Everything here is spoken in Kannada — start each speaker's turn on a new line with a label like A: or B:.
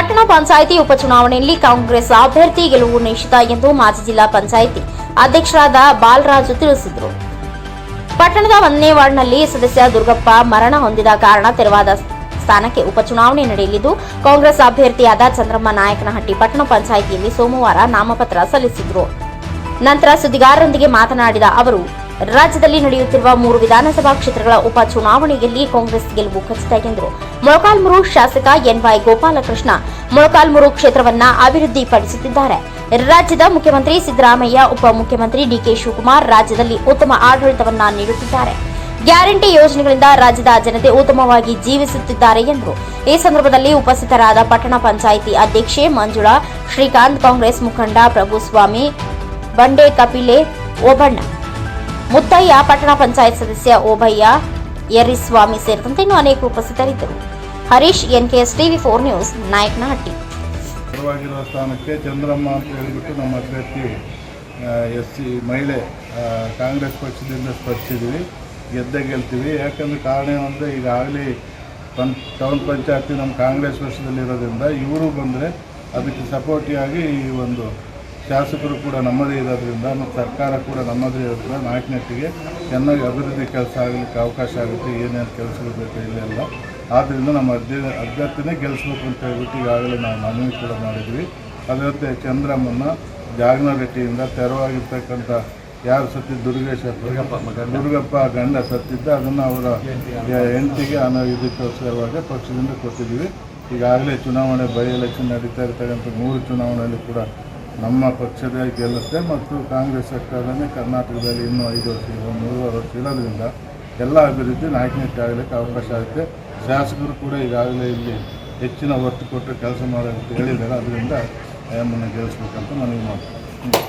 A: ಪಟ್ಟಣ ಪಂಚಾಯಿತಿ ಉಪಚುನಾವಣೆಯಲ್ಲಿ ಕಾಂಗ್ರೆಸ್ ಅಭ್ಯರ್ಥಿ ಗೆಲುವು ನಿಶ್ಚಿತ ಎಂದು ಮಾಜಿ ಜಿಲ್ಲಾ ಪಂಚಾಯಿತಿ ಅಧ್ಯಕ್ಷರಾದ ಬಾಲರಾಜು ತಿಳಿಸಿದರು. ಪಟ್ಟಣದ ಒಂದನೇ ವಾರ್ಡ್ನಲ್ಲಿ ಸದಸ್ಯ ದುರ್ಗಪ್ಪ ಮರಣ ಹೊಂದಿದ ಕಾರಣ ತೆರವಾದ ಸ್ಥಾನಕ್ಕೆ ಉಪಚುನಾವಣೆ ನಡೆಯಲಿದ್ದು, ಕಾಂಗ್ರೆಸ್ ಅಭ್ಯರ್ಥಿಯಾದ ಚಂದ್ರಮ್ಮ ನಾಯಕನಹಟ್ಟಿ ಪಟ್ಟಣ ಪಂಚಾಯಿತಿಯಲ್ಲಿ ಸೋಮವಾರ ನಾಮಪತ್ರ ಸಲ್ಲಿಸಿದರು. ನಂತರ ಸುದ್ದಿಗಾರರೊಂದಿಗೆ ಮಾತನಾಡಿದ ಅವರು ರಾಜ್ಯದಲ್ಲಿ ನಡೆಯುತ್ತಿರುವ ಮೂರು ವಿಧಾನಸಭಾ ಕ್ಷೇತ್ರಗಳ ಉಪಚುನಾವಣೆಯಲ್ಲಿ ಕಾಂಗ್ರೆಸ್ ಗೆಲುವು ಖಚಿತ ಎಂದರು ಮೊಳಕಾಲ್ಮುರು ಶಾಸಕ ಎನ್ವೈ ಗೋಪಾಲಕೃಷ್ಣ ಮೊಳಕಾಲ್ಮುರು ಕ್ಷೇತ್ರವನ್ನ ಅಭಿವೃದ್ಧಿಪಡಿಸುತ್ತಿದ್ದಾರೆ. ರಾಜ್ಯದ ಮುಖ್ಯಮಂತ್ರಿ ಸಿದ್ದರಾಮಯ್ಯ, ಉಪಮುಖ್ಯಮಂತ್ರಿ ಡಿಕೆ ಶಿವಕುಮಾರ್ ರಾಜ್ಯದಲ್ಲಿ ಉತ್ತಮ ಆಡಳಿತವನ್ನ ನೀಡುತ್ತಿದ್ದಾರೆ. ಗ್ಯಾರಂಟಿ ಯೋಜನೆಗಳಿಂದ ರಾಜ್ಯದ ಜನತೆ ಉತ್ತಮವಾಗಿ ಜೀವಿಸುತ್ತಿದ್ದಾರೆ ಎಂದರು ಈ ಸಂದರ್ಭದಲ್ಲಿ ಉಪಸ್ಥಿತರಾದ ಪಟ್ಟಣ ಪಂಚಾಯಿತಿ ಅಧ್ಯಕ್ಷೆ ಮಂಜುಳಾ, ಶ್ರೀಕಾಂತ್ ಕಾಂಗ್ರೆಸ್ ಮುಖಂಡ ಪ್ರಭುಸ್ವಾಮಿ, ಬಂಡೆ ಕಪಿಲೆ, ಓಬಣ್ಣ ಮುತ್ತಯ್ಯ, ಪಟ್ಟಣ ಪಂಚಾಯತ್ ಸದಸ್ಯ ಓಬಯ್ಯ, ಯರಿಸ್ವಾಮಿ ಸೇರಿದಂತೆ ಇನ್ನೂ ಅನೇಕರು ಉಪಸ್ಥಿತರಿದ್ದರು. Harish, NKS TV four news, Nayakanahatti.
B: ಸ್ಥಾನಕ್ಕೆ ಚಂದ್ರಮ್ಮ ಅಂತ ಹೇಳಿಬಿಟ್ಟು ನಮ್ಮ ಅಭ್ಯರ್ಥಿ ಎಸ್ ಸಿ ಮಹಿಳೆ ಕಾಂಗ್ರೆಸ್ ಪಕ್ಷದಿಂದ ಸ್ಪರ್ಶಿದ್ವಿ, ಗೆದ್ದೇ ಗೆಲ್ತೀವಿ. ಯಾಕಂದರೆ ಕಾರಣ ಏನಂದರೆ ಈಗಾಗಲೇ ಪಂ, ಟೌನ್ ಪಂಚಾಯತಿ ನಮ್ಮ ಕಾಂಗ್ರೆಸ್ ಪಕ್ಷದಲ್ಲಿರೋದ್ರಿಂದ ಇವರು ಬಂದರೆ ಅದಕ್ಕೆ ಸಪೋರ್ಟಿಯಾಗಿ ಈ ಒಂದು ಶಾಸಕರು ಕೂಡ ನಮ್ಮದೇ ಇರೋದ್ರಿಂದ ಮತ್ತು ಸರ್ಕಾರ ಕೂಡ ನಮ್ಮದೇ ಇರೋದ್ರಿಂದ ನಾಯಕನಟ್ಟಿಗೆ ಚೆನ್ನಾಗಿ ಅಭಿವೃದ್ಧಿ ಕೆಲಸ ಆಗಲಿಕ್ಕೆ ಅವಕಾಶ ಆಗುತ್ತೆ. ಏನೇನು ಕೆಲಸಗಳು ಬೇಕು ಇಲ್ಲೆಲ್ಲ ಆದ್ದರಿಂದ ನಮ್ಮ ಅಧ್ಯ ಅಭ್ಯರ್ಥಿನೇ ಗೆಲ್ಲಿಸ್ಬೇಕು ಅಂತ ಹೇಳ್ಬಿಟ್ಟು ಈಗಾಗಲೇ ನಾವು ಮನವಿ ಕೂಡ ಮಾಡಿದ್ವಿ. ಅದರ ಜೊತೆ ಚಂದ್ರಮ್ಮನ ಜಾಗನರೆಟ್ಟಿಯಿಂದ ತೆರವಾಗಿರ್ತಕ್ಕಂಥ ಯಾರು ಸತ್ತಿ ದುರ್ಗೇಶ ದುರ್ಗಪ್ಪ ಗಂಡ ಸತ್ತಿದ್ದ ಅದನ್ನು ಅವರ ಹೆಂಡತಿಗೆ ಅನ್ನೋ ಇದಕ್ಕೋಸ್ಕರವಾಗಿ ಪಕ್ಷದಿಂದ ಕೊಟ್ಟಿದ್ದೀವಿ. ಈಗಾಗಲೇ ಚುನಾವಣೆ ಬೈ ಎಲೆಕ್ಷನ್ ನಡೀತಾ ಇರ್ತಕ್ಕಂಥ ಮೂರು ಚುನಾವಣೆಯಲ್ಲಿ ಕೂಡ ನಮ್ಮ ಪಕ್ಷದ ಗೆಲ್ಲುತ್ತೆ ಮತ್ತು ಕಾಂಗ್ರೆಸ್ ಸರ್ಕಾರನೇ ಕರ್ನಾಟಕದಲ್ಲಿ ಇನ್ನೂ ಐದು ವರ್ಷ ಒಂದು ಮೂರುವರೆ ವರ್ಷ ಇರೋದ್ರಿಂದ ಎಲ್ಲ ಅಭಿವೃದ್ಧಿ ನಾಯಕನಿಟ್ಟು ಆಗಲಿಕ್ಕೆ ಅವಕಾಶ ಆಗುತ್ತೆ. ಶಾಸಕರು ಕೂಡ ಈಗಾಗಲೇ ಇಲ್ಲಿ ಹೆಚ್ಚಿನ ಒತ್ತು ಕೊಟ್ಟು ಕೆಲಸ ಮಾಡೋದಕ್ಕೆ ಹೇಳಿದ್ದಾರೆ. ಅದರಿಂದ ಆಯಮ್ಮನ್ನು ಗೆಲ್ಲಿಸ್ಬೇಕಂತ ಮನವಿ ಮಾಡ್ತೀನಿ.